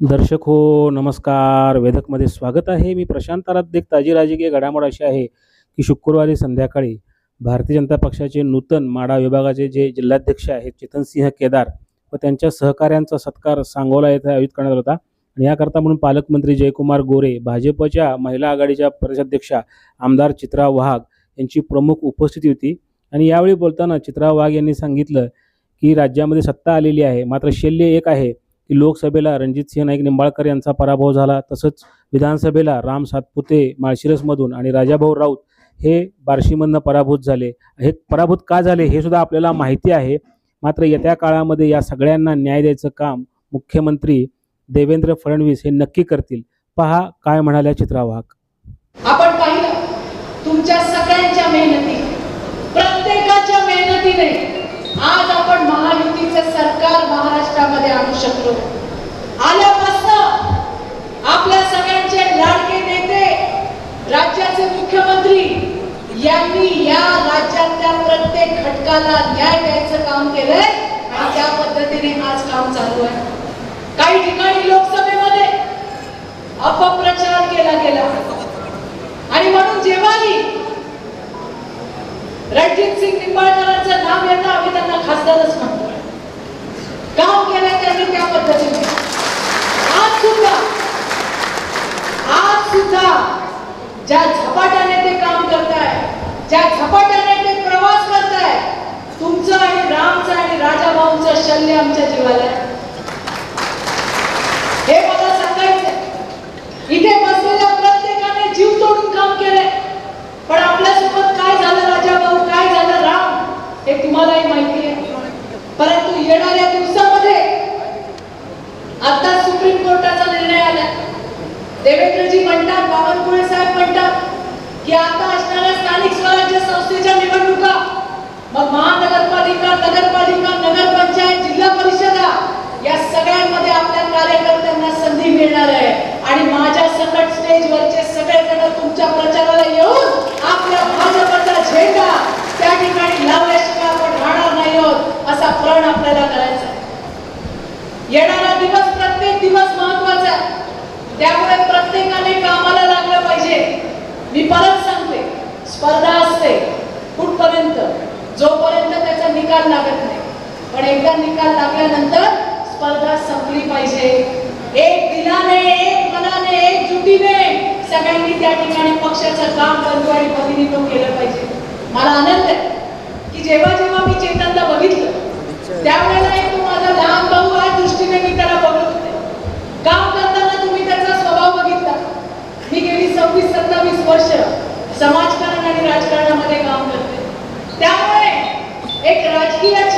दर्शक हो नमस्कार. वेदकमध्ये स्वागत आहे. मी प्रशांत आराध्य एक ताजी राजकीय घडामोड अशी आहे की शुक्रवारी संध्याकाळी भारतीय जनता पक्षाचे नूतन माडा विभागाचे जे जिल्हाध्यक्ष आहेत चेतनसिंह केदार व त्यांच्या सहकाऱ्यांचा सत्कार सांगोला येथे आयोजित करण्यात आला होता. आणि याकरता म्हणून पालकमंत्री जयकुमार गोरे भाजपच्या महिला आघाडीच्या प्रदेशाध्यक्षा आमदार चित्रा वाघ यांची प्रमुख उपस्थिती होती. आणि यावेळी बोलताना चित्रा वाघ यांनी सांगितलं की राज्यामध्ये सत्ता आलेली आहे. मात्र शल्य एक आहे की लोकसभेला रणजित सिंह नाईक निंबाळकर यांचा पराभव झाला. तसंच विधानसभेला राम सातपुते माळशिरसमधून आणि राजाभाऊ राऊत हे बार्शीमधनं पराभूत झाले. हे पराभूत का झाले हे सुद्धा आपल्याला माहिती आहे. मात्र येत्या काळामध्ये या सगळ्यांना न्याय द्यायचं काम मुख्यमंत्री देवेंद्र फडणवीस हे नक्की करतील. पहा काय म्हणाल्या चित्रावाहक. आपण पाहिलं तुमच्या सगळ्यांच्या मेहनती प्रत्येकाच्या मेहनतीने आज आपण महायुतीचे सरकार महाराष्ट्रामध्ये आणू शकलो. आल्यापासून आपल्या सगळ्यांचे लाडके नेते राज्याचे मुख्यमंत्री यांनी या राज्यातल्या प्रत्येक घटकाला न्याय द्यायचं काम केलंय आणि त्या पद्धतीने आज काम चालू आहे. काही ठिकाणी लोक पद्धतीने. आज सुद्धा आज सुद्धा ज्या झपाट्याने ते काम करताय ज्या झपाट्याने ते प्रवास करताय तुमचं आणि रामचं आणि राजाभाऊंच शल्य आमच्या जीवाला आहे. हे मला सांगायचं इथे बसलेल्या प्रत्येकाने जीव तोडून काम केलंय. पण आपल्यासोबत काय झालं राजा भाऊ काय झालं राम हे तुम्हालाही माहिती आहे परंतु येणाऱ्या दिवसामध्ये आता सुप्रीम कोर्टाचा निर्णय आला. देवेंद्रजी म्हणतात बावनकुळे साहेब म्हणतात की आता असणाऱ्या स्थानिक स्वराज्य संस्थेच्या निवडणुका. मग महानगरपालिका नगरपालिका नगरपंचायत जिल्हा परिषदा या सगळ्यांमध्ये आपल्या कार्यकर्त्यांना संधी मिळणार आहे. आणि माझ्या सकट स्टेजवरचे सगळेजण तुमच्या प्रचाराला येऊन आपल्या भाजपचा झेंडा त्या ठिकाणी लावल्याशिवाय आपण राहणार नाही आहोत असा प्रण आपल्याला करायचा आहे. येणारा दिवस प्रत्येक दिवस महत्त्वाचा आहे त्यामुळे प्रत्येकाने कामाला लागलं पाहिजे. मी परत सांगते स्पर्धा असते कुठपर्यंत? जोपर्यंत त्याचा निकाल लागत नाही. पण एकदा निकाल लागल्यानंतर स्पर्धा संपली पाहिजे. एक दिलाने एक मनाने एक जुटीने सगळ्यांनी त्या ठिकाणी पक्षाचं काम बंधू आणि प्रतिनिधित्व केलं पाहिजे. मला आनंद आहे की जेव्हा जेव्हा मी चेतनला बघितलं त्यावेळेला एक तो माझा लहान भाऊ या दृष्टीने मी त्याला बघत होते काम करताना तुम्ही त्याचा स्वभाव बघितला मी गेली सव्वीस सत्तावीस वर्ष समाजकारण आणि राजकारणामध्ये काम करते. त्यामुळे एक राजकीय